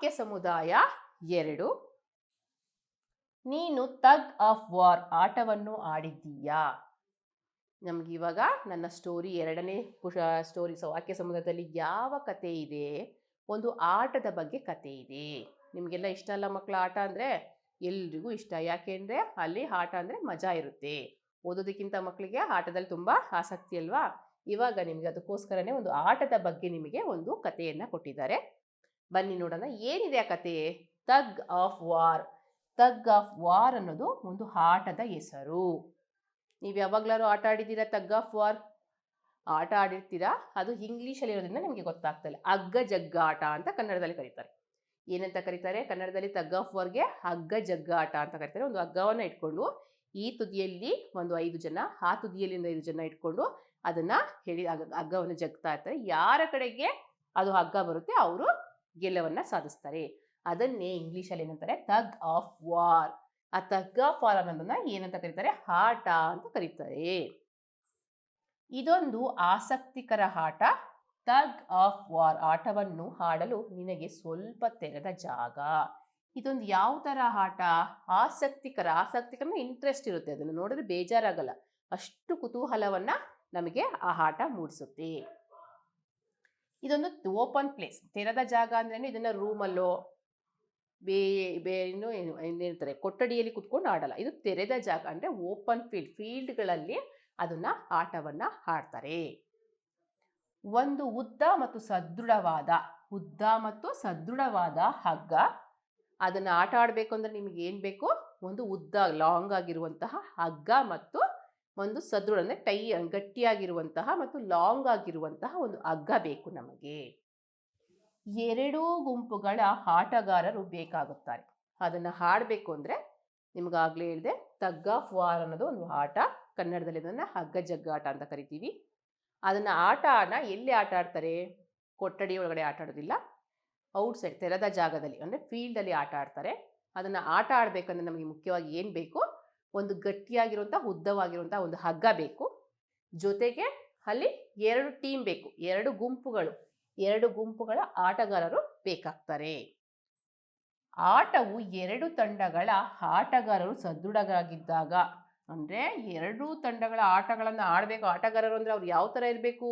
ವಾಕ್ಯ ಸಮುದಾಯ ಎರಡು. ನೀನು ತಗ್ ಆಫ್ ವಾರ್ ಆಟವನ್ನು ಆಡಿದ್ದೀಯಾ? ನಮ್ಗೆ ಇವಾಗ ನನ್ನ ಸ್ಟೋರಿ ಎರಡನೇ ಪುಷ ಸ್ಟೋರಿ, ಸೊ ವಾಕ್ಯ ಸಮುದಾಯದಲ್ಲಿ ಯಾವ ಕತೆ ಇದೆ? ಒಂದು ಆಟದ ಬಗ್ಗೆ ಕತೆ ಇದೆ. ನಿಮಗೆಲ್ಲ ಇಷ್ಟ ಅಲ್ಲ ಮಕ್ಕಳ ಆಟ ಅಂದರೆ? ಎಲ್ರಿಗೂ ಇಷ್ಟ. ಯಾಕೆಂದರೆ ಅಲ್ಲಿ ಆಟ ಅಂದರೆ ಮಜಾ ಇರುತ್ತೆ. ಓದೋದಕ್ಕಿಂತ ಮಕ್ಕಳಿಗೆ ಆಟದಲ್ಲಿ ತುಂಬ ಆಸಕ್ತಿ ಅಲ್ವಾ? ಇವಾಗ ನಿಮಗೆ ಅದಕ್ಕೋಸ್ಕರನೇ ಒಂದು ಆಟದ ಬಗ್ಗೆ ನಿಮಗೆ ಒಂದು ಕಥೆಯನ್ನು ಕೊಟ್ಟಿದ್ದಾರೆ. ಬನ್ನಿ ನೋಡೋಣ, ಏನಿದೆ ಆ ಕತೆ? Tug of war. Tug of war ಅನ್ನೋದು ಒಂದು ಆಟದ ಹೆಸರು. ನೀವು ಯಾವಾಗಲಾರು ಆಟ ಆಡಿದ್ದೀರಾ ತಗ್ ಆಫ್ ವಾರ್? ಆಟ ಆಡಿರ್ತೀರಾ? ಅದು ಇಂಗ್ಲೀಷಲ್ಲಿ ಇರೋದ್ರಿಂದ ನಿಮಗೆ ಗೊತ್ತಾಗ್ತಲ್ಲ ಹಗ್ಗ ಜಗ್ಗಾಟ ಅಂತ ಕನ್ನಡದಲ್ಲಿ ಕರೀತಾರೆ. ಏನಂತ ಕರೀತಾರೆ? ಕನ್ನಡದಲ್ಲಿ ತಗ್ ಆಫ್ ವಾರ್ಗೆ ಹಗ್ಗ ಜಗ್ಗಾಟ ಅಂತ ಕರೀತಾರೆ. ಒಂದು ಹಗ್ಗವನ್ನು ಇಟ್ಕೊಂಡು ಈ ತುದಿಯಲ್ಲಿ ಒಂದು ಐದು ಜನ, ಆ ತುದಿಯಲ್ಲಿ ಒಂದು ಐದು ಜನ ಇಟ್ಕೊಂಡು ಅದನ್ನ ಹೇಳಿ ಹಗ್ಗ- ಹಗ್ಗವನ್ನು ಜಗ್ತಾ ಇರ್ತಾರೆ. ಯಾರ ಕಡೆಗೆ ಅದು ಹಗ್ಗ ಬರುತ್ತೆ? ಅವರು ಗೆಲುವನ್ನ ಸಾಧಿಸ್ತಾರೆ. ಅದನ್ನೇ ಇಂಗ್ಲೀಷಲ್ಲಿ ಏನಂತಾರೆ? Tug of war. ಆ ತಗ್ ಆಫ್ ವಾರ್ ಅನ್ನೋದನ್ನ ಏನಂತ ಕರೀತಾರೆ? ಆಟ ಅಂತ ಕರೀತಾರೆ. ಇದೊಂದು ಆಸಕ್ತಿಕರ ಆಟ ತಗ್ ಆಫ್ ವಾರ್ ಆಟವನ್ನು ಆಡಲು ನಿನಗೆ ಸ್ವಲ್ಪ ತೆರೆದ ಜಾಗ. ಇದೊಂದು ಯಾವ ಥರ ಆಟ ಆಸಕ್ತಿಕರ ಆಸಕ್ತಿಕರ ಇಂಟ್ರೆಸ್ಟ್ ಇರುತ್ತೆ. ಅದನ್ನು ನೋಡಿದ್ರೆ ಬೇಜಾರಾಗಲ್ಲ. ಅಷ್ಟು ಕುತೂಹಲವನ್ನು ನಮಗೆ ಆ ಆಟ ಮೂಡಿಸುತ್ತೆ. ಇದೊಂದು ಓಪನ್ ಪ್ಲೇಸ್. ತೆರೆದ ಜಾಗ ಅಂದ್ರೆ ಇದನ್ನ ರೂಮಲ್ಲೋ, ಬೇ ಬೇ ಏನು ಏನಿರ್ತಾರೆ ಕೊಠಡಿಯಲ್ಲಿ ಕುತ್ಕೊಂಡು ಆಡಲ್ಲ. ಇದು ತೆರೆದ ಜಾಗ ಅಂದರೆ ಓಪನ್ ಫೀಲ್ಡ್. ಫೀಲ್ಡ್ಗಳಲ್ಲಿ ಅದನ್ನ ಆಟವನ್ನ ಆಡ್ತಾರೆ. ಒಂದು ಉದ್ದ ಮತ್ತು ಸದೃಢವಾದ, ಉದ್ದ ಮತ್ತು ಸದೃಢವಾದ ಹಗ್ಗ. ಅದನ್ನ ಆಟ ಆಡಬೇಕು ಅಂದ್ರೆ ನಿಮಗೆ ಏನು ಬೇಕು? ಒಂದು ಉದ್ದ, ಲಾಂಗ್ ಆಗಿರುವಂತಹ ಹಗ್ಗ ಮತ್ತು ಒಂದು ಸದೃಢ ಅಂದರೆ ಟೈ ಗಟ್ಟಿಯಾಗಿರುವಂತಹ ಮತ್ತು ಲಾಂಗ್ ಆಗಿರುವಂತಹ ಒಂದು ಹಗ್ಗ ಬೇಕು ನಮಗೆ. ಎರಡೂ ಗುಂಪುಗಳ ಆಟಗಾರರು ಬೇಕಾಗುತ್ತಾರೆ. ಅದನ್ನು ಹಾಡಬೇಕು ಅಂದರೆ ನಿಮಗಾಗಲೇ ಹೇಳಿದೆ, ತಗ್ಗ ಫುವಾರ್ ವಾರ್ ಅನ್ನೋದು ಒಂದು ಆಟ, ಕನ್ನಡದಲ್ಲಿ ಅದನ್ನು ಹಗ್ಗ ಜಗ್ಗಾಟ ಅಂತ ಕರಿತೀವಿ. ಅದನ್ನು ಆಟ ಆಡ ಎಲ್ಲಿ ಆಟ ಆಡ್ತಾರೆ? ಕೊಠಡಿ ಒಳಗಡೆ ಆಟ ಆಡೋದಿಲ್ಲ. ಔಟ್ಸೈಡ್ ತೆರೆದ ಜಾಗದಲ್ಲಿ, ಅಂದರೆ ಫೀಲ್ಡಲ್ಲಿ ಆಟ ಆಡ್ತಾರೆ. ಅದನ್ನು ಆಟ ಆಡಬೇಕಂದ್ರೆ ನಮಗೆ ಮುಖ್ಯವಾಗಿ ಏನು ಬೇಕು? ಒಂದು ಗಟ್ಟಿಯಾಗಿರುವಂಥ ಉದ್ದವಾಗಿರುವಂಥ ಒಂದು ಹಗ್ಗ ಬೇಕು. ಜೊತೆಗೆ ಅಲ್ಲಿ ಎರಡು ಟೀಮ್ ಬೇಕು. ಎರಡು ಗುಂಪುಗಳು. ಎರಡು ಗುಂಪುಗಳ ಆಟಗಾರರು ಬೇಕಾಗ್ತಾರೆ. ಆಟವು ಎರಡು ತಂಡಗಳ ಆಟಗಾರರು ಸದೃಢರಾಗಿದ್ದಾಗ, ಅಂದರೆ ಎರಡು ತಂಡಗಳ ಆಟಗಳನ್ನು ಆಡಬೇಕು. ಆಟಗಾರರು ಅಂದರೆ ಅವ್ರು ಯಾವ ಥರ ಇರಬೇಕು?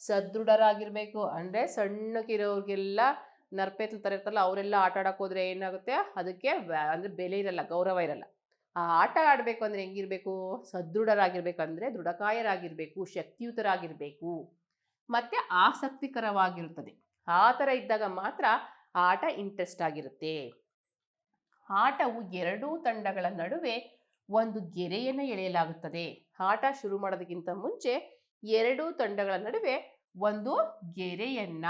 ಸದೃಢರಾಗಿರಬೇಕು. ಅಂದರೆ ಸಣ್ಣಕ್ಕಿರೋರಿಗೆಲ್ಲ ನರ್ಪೇತ್ಲ ಥರ ಇರ್ತಲ್ಲ, ಅವರೆಲ್ಲ ಆಟ ಆಡೋಕೆ ಹೋದ್ರೆ ಏನಾಗುತ್ತೆ? ಅದಕ್ಕೆ ಅಂದರೆ ಬೆಲೆ ಇರಲ್ಲ, ಗೌರವ ಇರಲ್ಲ. ಆ, ಆಟ ಆಡಬೇಕು ಅಂದರೆ ಹೆಂಗಿರಬೇಕು? ಸದೃಢರಾಗಿರ್ಬೇಕಂದ್ರೆ ದೃಢಕಾಯರಾಗಿರಬೇಕು, ಶಕ್ತಿಯುತರಾಗಿರಬೇಕು. ಮತ್ತು ಆಸಕ್ತಿಕರವಾಗಿರುತ್ತದೆ. ಆ ಥರ ಇದ್ದಾಗ ಮಾತ್ರ ಆಟ ಇಂಟ್ರೆಸ್ಟ್ ಆಗಿರುತ್ತೆ. ಆಟವು ಎರಡೂ ತಂಡಗಳ ನಡುವೆ ಒಂದು ಗೆರೆಯನ್ನು ಎಳೆಯಲಾಗುತ್ತದೆ. ಆಟ ಶುರು ಮಾಡೋದಕ್ಕಿಂತ ಮುಂಚೆ ಎರಡೂ ತಂಡಗಳ ನಡುವೆ ಒಂದು ಗೆರೆಯನ್ನ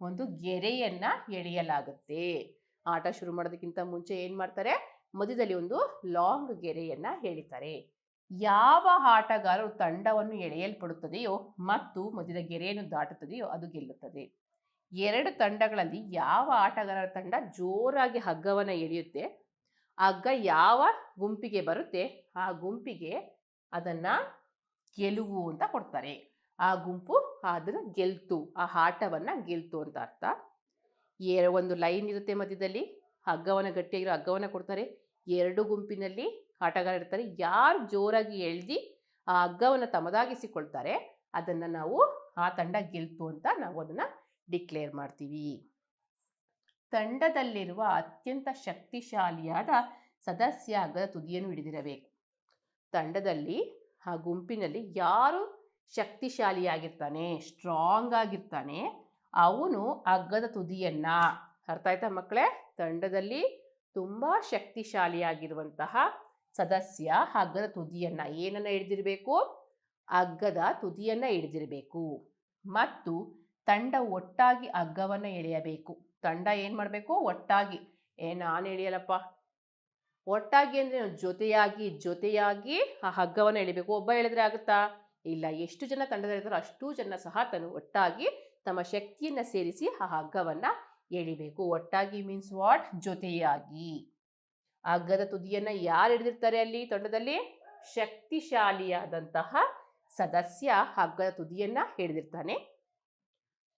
ಒಂದು ಗೆರೆಯನ್ನ ಎಳೆಯಲಾಗುತ್ತೆ. ಆಟ ಶುರು ಮಾಡೋದಕ್ಕಿಂತ ಮುಂಚೆ ಏನು ಮಾಡ್ತಾರೆ? ಮಧ್ಯದಲ್ಲಿ ಒಂದು ಲಾಂಗ್ ಗೆರೆಯನ್ನ ಎಳಿತಾರೆ ಯಾವ ಆಟಗಾರರು ತಂಡವನ್ನು ಎಳೆಯಲ್ಪಡುತ್ತದೆಯೋ ಮತ್ತು ಮಧ್ಯದ ಗೆರೆಯನ್ನು ದಾಟುತ್ತದೆಯೋ ಅದು ಗೆಲ್ಲುತ್ತದೆ. ಎರಡು ತಂಡಗಳಲ್ಲಿ ಯಾವ ಆಟಗಾರರ ತಂಡ ಜೋರಾಗಿ ಹಗ್ಗವನ್ನು ಎಳೆಯುತ್ತೆ, ಹಗ್ಗ ಯಾವ ಗುಂಪಿಗೆ ಬರುತ್ತೆ, ಆ ಗುಂಪಿಗೆ ಅದನ್ನ ಗೆಲುವು ಅಂತ ಕೊಡ್ತಾರೆ. ಆ ಗುಂಪು ಅದನ್ನು ಗೆಲ್ತು, ಆ ಆಟವನ್ನು ಗೆಲ್ತು ಅಂತ ಅರ್ಥ. ಏ- ಒಂದು ಲೈನ್ ಇರುತ್ತೆ ಮಧ್ಯದಲ್ಲಿ. ಹಗ್ಗವನ್ನು ಗಟ್ಟಿಯಾಗಿರೋ ಹಗ್ಗವನ್ನು ಕೊಡ್ತಾರೆ. ಎರಡು ಗುಂಪಿನಲ್ಲಿ ಆಟಗಾರ ಇರ್ತಾರೆ. ಯಾರು ಜೋರಾಗಿ ಎಳ್ದು ಆ ಹಗ್ಗವನ್ನು ತಮದಾಗಿಸಿಕೊಳ್ತಾರೆ, ಅದನ್ನು ನಾವು ಆ ತಂಡ ಗೆಲ್ತು ಅಂತ ನಾವು ಅದನ್ನು ಡಿಕ್ಲೇರ್ ಮಾಡ್ತೀವಿ. ತಂಡದಲ್ಲಿರುವ ಅತ್ಯಂತ ಶಕ್ತಿಶಾಲಿಯಾದ ಸದಸ್ಯ ಹಗ್ಗದ ತುದಿಯನ್ನು ಹಿಡಿದಿರಬೇಕು ತಂಡದಲ್ಲಿ ಆ ಗುಂಪಿನಲ್ಲಿ ಯಾರು ಶಕ್ತಿಶಾಲಿಯಾಗಿರ್ತಾನೆ ಸ್ಟ್ರಾಂಗ್ ಆಗಿರ್ತಾನೆ, ಅವನು ಹಗ್ಗದ ತುದಿಯನ್ನ. ಅರ್ಥ ಆಯ್ತಾ ಮಕ್ಕಳೇ? ತಂಡದಲ್ಲಿ ತುಂಬ ಶಕ್ತಿಶಾಲಿಯಾಗಿರುವಂತಹ ಸದಸ್ಯ ಹಗ್ಗದ ತುದಿಯನ್ನು ಏನನ್ನು ಹಿಡಿದಿರಬೇಕು? ಹಗ್ಗದ ತುದಿಯನ್ನು ಹಿಡಿದಿರಬೇಕು. ಮತ್ತು ತಂಡ ಒಟ್ಟಾಗಿ ಹಗ್ಗವನ್ನು ಎಳೆಯಬೇಕು. ತಂಡ ಏನು ಮಾಡಬೇಕು? ಒಟ್ಟಾಗಿ. ಏ, ನಾನು ಎಳೆಯಲ್ಲಪ್ಪ. ಒಟ್ಟಾಗಿ ಅಂದರೆ ಜೊತೆಯಾಗಿ ಜೊತೆಯಾಗಿ ಆ ಹಗ್ಗವನ್ನು ಎಳಿಬೇಕು. ಒಬ್ಬ ಎಳೆದ್ರೆ ಆಗುತ್ತಾ? ಇಲ್ಲ. ಎಷ್ಟು ಜನ ತಂಡದಲ್ಲಿರ್ತಾರೋ ಅಷ್ಟು ಜನ ಸಹ ತನ್ನ ಒಟ್ಟಾಗಿ ತಮ್ಮ ಶಕ್ತಿಯನ್ನು ಸೇರಿಸಿ ಆ ಹಗ್ಗವನ್ನು ಎಳಿಬೇಕು. ಒಟ್ಟಾಗಿ ಮೀನ್ಸ್ ವಾಟ್ ಜೊತೆಯಾಗಿ. ಅಗ್ಗದ ತುದಿಯನ್ನು ಯಾರು ಹಿಡಿದಿರ್ತಾರೆ ಅಲ್ಲಿ? ತಂಡದಲ್ಲಿ ಶಕ್ತಿಶಾಲಿಯಾದಂತಹ ಸದಸ್ಯ ಹಗ್ಗದ ತುದಿಯನ್ನು ಹಿಡಿದಿರ್ತಾನೆ.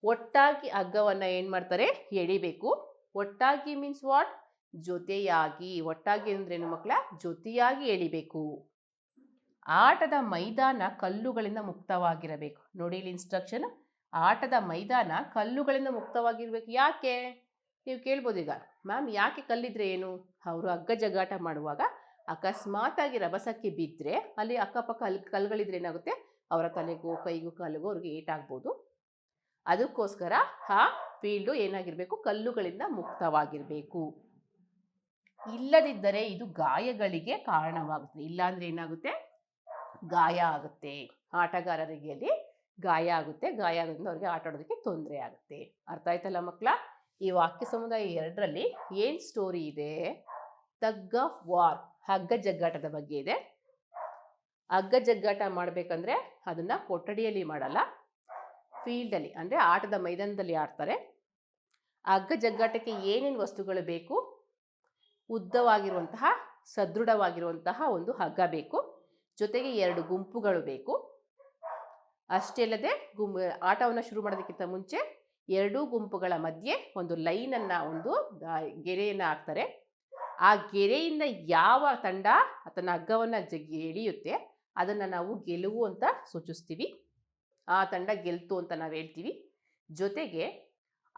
ಒಟ್ಟಾಗಿ ಹಗ್ಗವನ್ನು ಏನು ಮಾಡ್ತಾರೆ? ಎಳಿಬೇಕು. ಒಟ್ಟಾಗಿ ಮೀನ್ಸ್ ವಾಟ್ ಜೊತೆಯಾಗಿ. ಒಟ್ಟಾಗಿ ಏನು ಮಕ್ಕಳ ಜೊತೆಯಾಗಿ ಎಳಿಬೇಕು. ಆಟದ ಮೈದಾನ ಕಲ್ಲುಗಳಿಂದ ಮುಕ್ತವಾಗಿರಬೇಕು. ನೋಡಿ ಇಲ್ಲಿ ಇನ್ಸ್ಟ್ರಕ್ಷನ್ ಆಟದ ಮೈದಾನ ಕಲ್ಲುಗಳಿಂದ ಮುಕ್ತವಾಗಿರ್ಬೇಕು. ಯಾಕೆ? ನೀವು ಕೇಳ್ಬೋದು ಈಗ. ಮ್ಯಾಮ್, ಯಾಕೆ ಕಲ್ಲಿದ್ರೆ ಏನು? ಅವರು ಹಗ್ಗ ಜಗಾಟ ಮಾಡುವಾಗ ಅಕಸ್ಮಾತಾಗಿ ರಭಸಕ್ಕೆ ಬಿದ್ದರೆ ಅಲ್ಲಿ ಅಕ್ಕಪಕ್ಕ ಅಲ್ಲಿ ಕಲ್ಲುಗಳಿದ್ರೆ ಏನಾಗುತ್ತೆ? ಅವರ ತಲೆಗೂ ಕೈಗೂ ಕಾಲಿಗೂ ಅವ್ರಿಗೆ ಏಟಾಗ್ಬೋದು. ಅದಕ್ಕೋಸ್ಕರ ಆ ಫೀಲ್ಡು ಏನಾಗಿರಬೇಕು? ಕಲ್ಲುಗಳಿಂದ ಮುಕ್ತವಾಗಿರಬೇಕು. ಇಲ್ಲದಿದ್ದರೆ ಇದು ಗಾಯಗಳಿಗೆ ಕಾರಣವಾಗುತ್ತೆ ಇಲ್ಲಾಂದ್ರೆ ಏನಾಗುತ್ತೆ? ಗಾಯ ಆಗುತ್ತೆ. ಆಟಗಾರರಿಗೆ ಅಲ್ಲಿ ಗಾಯ ಆಗುತ್ತೆ. ಗಾಯ ಆಗೋದ್ರಿಂದ ಅವ್ರಿಗೆ ಆಟ ಆಡೋದಕ್ಕೆ ತೊಂದರೆ ಆಗುತ್ತೆ. ಅರ್ಥ ಆಯ್ತಲ್ಲ ಮಕ್ಕಳ ಈ ವಾಕ್ಯ ಸಮುದಾಯ ಎರಡರಲ್ಲಿ ಏನು ಸ್ಟೋರಿ ಇದೆ? ತಗ್ ಆಫ್ ವಾರ್, ಹಗ್ಗ ಜಗ್ಗಾಟದ ಬಗ್ಗೆ ಇದೆ. ಹಗ್ಗ ಜಗ್ಗಾಟ ಮಾಡಬೇಕಂದ್ರೆ ಅದನ್ನು ಕೊಠಡಿಯಲ್ಲಿ ಮಾಡಲ್ಲ. ಫೀಲ್ಡಲ್ಲಿ ಅಂದರೆ ಆಟದ ಮೈದಾನದಲ್ಲಿ ಆಡ್ತಾರೆ. ಹಗ್ಗ ಜಗ್ಗಾಟಕ್ಕೆ ಏನೇನು ವಸ್ತುಗಳು ಬೇಕು? ಉದ್ದವಾಗಿರುವಂತಹ, ಸದೃಢವಾಗಿರುವಂತಹ ಒಂದು ಹಗ್ಗ ಬೇಕು. ಜೊತೆಗೆ ಎರಡು ಗುಂಪುಗಳು ಬೇಕು. ಅಷ್ಟೇ ಅಲ್ಲದೆ ಗುಂ ಆಟವನ್ನು ಶುರು ಮಾಡೋದಕ್ಕಿಂತ ಮುಂಚೆ ಎರಡೂ ಗುಂಪುಗಳ ಮಧ್ಯೆ ಒಂದು ಲೈನನ್ನು, ಒಂದು ಗೆರೆಯನ್ನು ಹಾಕ್ತಾರೆ. ಆ ಗೆರೆಯಿಂದ ಯಾವ ತಂಡ ತನ್ನ ಹಗ್ಗವನ್ನು ಜಗ್ಗಿ ಎಳೆಯುತ್ತೆ, ಅದನ್ನು ನಾವು ಗೆಲುವು ಅಂತ ಸೂಚಿಸ್ತೀವಿ. ಆ ತಂಡ ಗೆಲ್ತು ಅಂತ ನಾವು ಹೇಳ್ತೀವಿ. ಜೊತೆಗೆ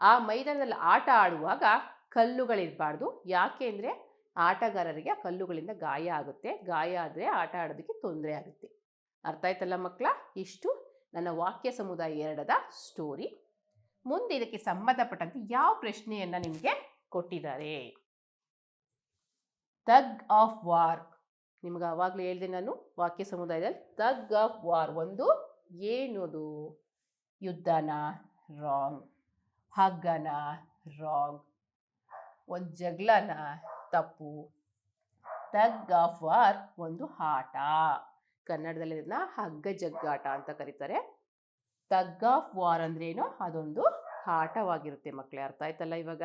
ಆ ಮೈದಾನದಲ್ಲಿ ಆಟ ಆಡುವಾಗ ಕಲ್ಲುಗಳಿರಬಾರ್ದು. ಯಾಕೆ ಅಂದರೆ ಆಟಗಾರರಿಗೆ ಕಲ್ಲುಗಳಿಂದ ಗಾಯ ಆಗುತ್ತೆ. ಗಾಯ ಆದರೆ ಆಟ ಆಡೋದಕ್ಕೆ ತೊಂದರೆ ಆಗುತ್ತೆ. ಅರ್ಥ ಆಯ್ತಲ್ಲ ಮಕ್ಕಳ? ಇಷ್ಟು. ನನ್ನ ವಾಕ್ಯ ಸಮುದಾಯ ಎರಡದ ಸ್ಟೋರಿ ಮುಂದೆ ಇದಕ್ಕೆ ಸಂಬಂಧಪಟ್ಟಂತೆ ಯಾವ ಪ್ರಶ್ನೆಯನ್ನು ನಿಮಗೆ ಕೊಟ್ಟಿದ್ದಾರೆ? Tug of war. ನಿಮ್ಗೆ ಆವಾಗಲೇ ಹೇಳಿದೆ ನಾನು ವಾಕ್ಯ ಸಮುದಾಯದಲ್ಲಿ ತಗ್ ಆಫ್ ವಾರ್. ಒಂದು ಏನದು? ಯುದ್ಧನ ರಾಂಗ್ ಹಗ್ಗನ ರಾಂಗ್ ಒಂದು ಜಗಳನ ತಪ್ಪು. ತಗ್ ಆಫ್ ವಾರ್, ಒಂದು ಆಟ. ಕನ್ನಡದಲ್ಲಿ ಇದನ್ನ ಹಗ್ಗ ಜಗ್ಗಾಟ ಅಂತ ಕರೀತಾರೆ. ತಗ್ ಆಫ್ ವಾರ್ ಅಂದ್ರೆ ಏನು ಅದೊಂದು ಆಟವಾಗಿರುತ್ತೆ ಮಕ್ಕಳೇ ಅರ್ಥ ಆಯ್ತಲ್ಲ ಇವಾಗ?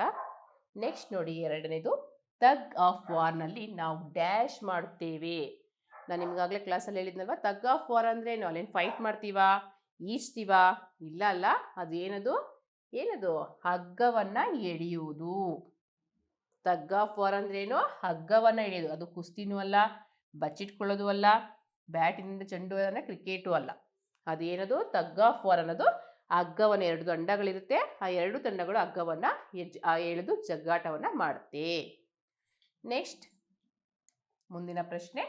ನೆಕ್ಸ್ಟ್ ನೋಡಿ ಎರಡನೇದು ತಗ್ ಆಫ್ ವಾರ್ನಲ್ಲಿ ನಾವು ಡ್ಯಾಶ್ ಮಾಡುತ್ತೇವೆ. ನಾನು ನಿಮ್ಗಾಗಲೇ ಕ್ಲಾಸಲ್ಲಿ ಹೇಳಿದ್ನಲ್ವ? ತಗ್ ಆಫ್ ವಾರ್ ಅಂದ್ರೆ ಏನು ಅಲ್ಲೇನು ಫೈಟ್ ಮಾಡ್ತೀವಾ? ಈಜ್ತೀವಾ? ಇಲ್ಲ ಅಲ್ಲ? ಅದು ಏನದು? ಏನದು ಹಗ್ಗವನ್ನ ಎಳೆಯುವುದು. ತಗ್ ಆಫ್ ವಾರ್ ಅಂದ್ರೇನು? ಹಗ್ಗವನ್ನ ಎಳೆಯೋದು ಅದು ಕುಸ್ತಿನೂ ಅಲ್ಲ, ಬಚ್ಚಿಟ್ಕೊಳ್ಳೋದು ಅಲ್ಲ. ಬ್ಯಾಟಿನಿಂದ ಚೆಂಡು ಅಂದರೆ ಕ್ರಿಕೆಟು ಅಲ್ಲ. ಅದೇನದು? ತಗ್ ಆಫ್ ವಾರ್ ಅನ್ನೋದು ಹಗ್ಗವನ್ನು ಎರಡು ತಂಡಗಳಿರುತ್ತೆ ಆ ಎರಡು ತಂಡಗಳು ಹಗ್ಗವನ್ನು ಎಜ್ ಎಳೆದು ಜಗ್ಗಾಟವನ್ನು ಮಾಡುತ್ತೆ ನೆಕ್ಸ್ಟ್ ಮುಂದಿನ ಪ್ರಶ್ನೆ.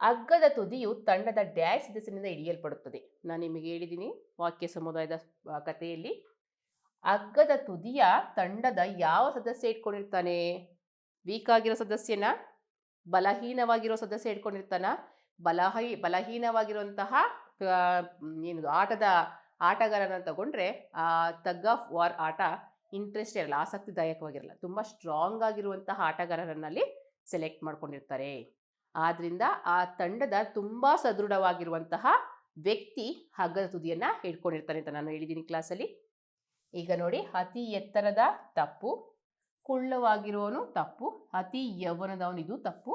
ಹಗ್ಗದ ತುದಿಯು ತಂಡದ ಡ್ಯಾಶ್ ಸದಸ್ಯನಿಂದ ಹಿಡಿಯಲ್ಪಡುತ್ತದೆ ನಾನು ನಿಮಗೆ ಹೇಳಿದ್ದೀನಿ ವಾಕ್ಯ ಸಮುದಾಯದ ಕಥೆಯಲ್ಲಿ. ಹಗ್ಗದ ತುದಿಯ ತಂಡದ ಯಾವ ಸದಸ್ಯ ಇಟ್ಕೊಂಡಿರ್ತಾನೆ? ವೀಕ್ ಆಗಿರೋ ಸದಸ್ಯನ? ಬಲಹೀನವಾಗಿರೋ ಸದಸ್ಯ ಇಟ್ಕೊಂಡಿರ್ತಾನ? ಬಲಹೀ ಬಲಹೀನವಾಗಿರುವಂತಹ ಆ, ಏನದು ಆಟದ ಆಟಗಾರನ ತಗೊಂಡ್ರೆ ಆ ತಗ್ ಆಫ್ ವಾರ್ ಆಟ ಇಂಟ್ರೆಸ್ಟ್ ಇರಲ್ಲ ಆಸಕ್ತಿದಾಯಕವಾಗಿರಲ್ಲ. ತುಂಬ ಸ್ಟ್ರಾಂಗ್ ಆಗಿರುವಂತಹ ಆಟಗಾರರನ್ನಲ್ಲಿ ಸೆಲೆಕ್ಟ್ ಮಾಡ್ಕೊಂಡಿರ್ತಾರೆ. ಆದ್ರಿಂದ ಆ ತಂಡದ ತುಂಬ ಸದೃಢವಾಗಿರುವಂತಹ ವ್ಯಕ್ತಿ ಹಗ್ಗದ ತುದಿಯನ್ನು ಹಿಡ್ಕೊಂಡಿರ್ತಾನೆ ಅಂತ ನಾನು ಹೇಳಿದ್ದೀನಿ ಕ್ಲಾಸಲ್ಲಿ ಈಗ ನೋಡಿ ಅತಿ ಎತ್ತರದ ತಪ್ಪು ಕುಳ್ಳವಾಗಿರೋನು ತಪ್ಪು ಅತಿ ಯೌವನದವನು ಇದು ತಪ್ಪು.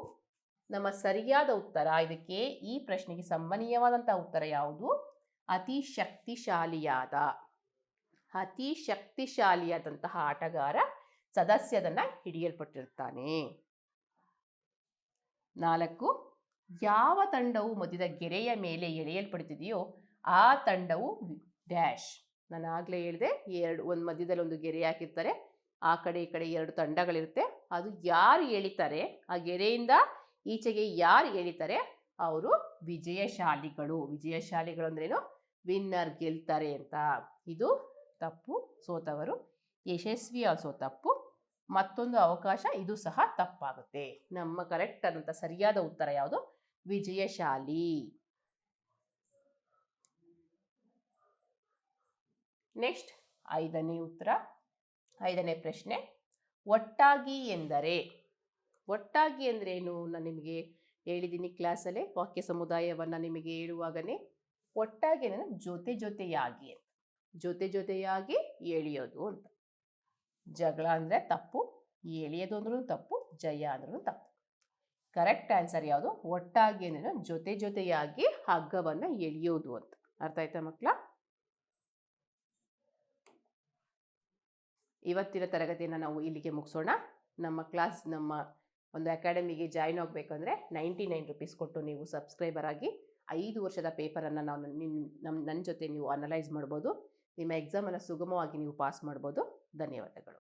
ನಮ್ಮ ಸರಿಯಾದ ಉತ್ತರ, ಇದಕ್ಕೆ ಈ ಪ್ರಶ್ನೆಗೆ ಸಂಬನೀಯವಾದಂಥ ಉತ್ತರ ಯಾವುದು? ಅತಿ ಶಕ್ತಿಶಾಲಿಯಾದ, ಅತಿ ಶಕ್ತಿಶಾಲಿಯಾದಂತಹ ಆಟಗಾರ ಸದಸ್ಯದನ್ನ ಹಿಡಿಯಲ್ಪಟ್ಟಿರ್ತಾನೆ. ನಾಲ್ಕು, ಯಾವ ತಂಡವು ಮಧ್ಯದ ಗೆರೆಯ ಮೇಲೆ ಎಳೆಯಲ್ಪಡುತ್ತಿದೆಯೋ ಆ ತಂಡವು ಡ್ಯಾಶ್. ನಾನು ಆಗಲೇ ಹೇಳಿದೆ, ಎರಡು, ಒಂದು ಮಧ್ಯದಲ್ಲಿ ಒಂದು ಗೆರೆ ಹಾಕಿರ್ತಾರೆ, ಆ ಕಡೆ ಈ ಕಡೆ ಎರಡು ತಂಡಗಳಿರುತ್ತೆ. ಅದು ಯಾರು ಎಳಿತಾರೆ? ಆ ಗೆರೆಯಿಂದ ಈಚೆಗೆ ಯಾರು ಎಳಿತಾರೆ ಅವರು ವಿಜಯಶಾಲಿಗಳು. ವಿಜಯಶಾಲಿಗಳು ಅಂದ್ರೇನು? ವಿನ್ನರ್ ಗೆಲ್ತಾರೆ ಅಂತ. ಇದು ತಪ್ಪು, ಸೋತವರು. ಯಶಸ್ವಿ ಆಲ್ಸೋ ತಪ್ಪು. ಮತ್ತೊಂದು ಅವಕಾಶ, ಇದು ಸಹ ತಪ್ಪಾಗುತ್ತೆ. ನಮ್ಮ ಕರೆಕ್ಟ್ ಆದಂಥ ಸರಿಯಾದ ಉತ್ತರ ಯಾವುದು? ವಿಜಯಶಾಲಿ. ನೆಕ್ಸ್ಟ್, ಐದನೇ ಉತ್ತರ, ಐದನೇ ಪ್ರಶ್ನೆ. ಒಟ್ಟಾಗಿ ಎಂದರೆ ಒಟ್ಟಾಗಿ ಅಂದ್ರೆ ಏನು ನಾನು ನಿಮಗೆ ಹೇಳಿದ್ದೀನಿ ಕ್ಲಾಸಲ್ಲೇ, ವಾಕ್ಯ ಸಮುದಾಯವನ್ನು ನಿಮಗೆ ಹೇಳುವಾಗನೇ ಒಟ್ಟಾಗಿ ಅಂದರೆ ಜೊತೆ ಜೊತೆಯಾಗಿ ಅಂತ. ಜೊತೆ ಜೊತೆಯಾಗಿ ಎಳೆಯೋದು ಅಂತ. ಜಗಳ ಅಂದರೆ ತಪ್ಪು, ಎಳೆಯೋದು ಅಂದ್ರೂ ತಪ್ಪು, ಜಯ ಅಂದ್ರೂ ತಪ್ಪು. ಕರೆಕ್ಟ್ ಆನ್ಸರ್ ಯಾವುದು? ಒಟ್ಟಾಗಿ ಅಂದರೆ ಜೊತೆ ಜೊತೆಯಾಗಿ ಹಗ್ಗವನ್ನು ಎಳೆಯೋದು ಅಂತ. ಅರ್ಥ ಆಯ್ತಾ ಮಕ್ಕಳ ಇವತ್ತಿನ ತರಗತಿಯನ್ನು ನಾವು ಇಲ್ಲಿಗೆ ಮುಗಿಸೋಣ. ನಮ್ಮ ಕ್ಲಾಸ್, ನಮ್ಮ ಒಂದು ಅಕಾಡೆಮಿಗೆ ಜಾಯ್ನ್ ಆಗಬೇಕಂದ್ರೆ ನೈಂಟಿ ನೈನ್ ರುಪೀಸ್ ಕೊಟ್ಟು ನೀವು ಸಬ್ಸ್ಕ್ರೈಬರ್ ಆಗಿ ಐದು ವರ್ಷದ ಪೇಪರನ್ನು ನಾವು ನಿಮ್ಮ ನಮ್ಮ ನನ್ನ ಜೊತೆ ನೀವು ಅನಲೈಸ್ ಮಾಡ್ಬೋದು. ನಿಮ್ಮ ಎಕ್ಸಾಮನ್ನು ಸುಗಮವಾಗಿ ನೀವು ಪಾಸ್ ಮಾಡ್ಬೋದು. ಧನ್ಯವಾದಗಳು.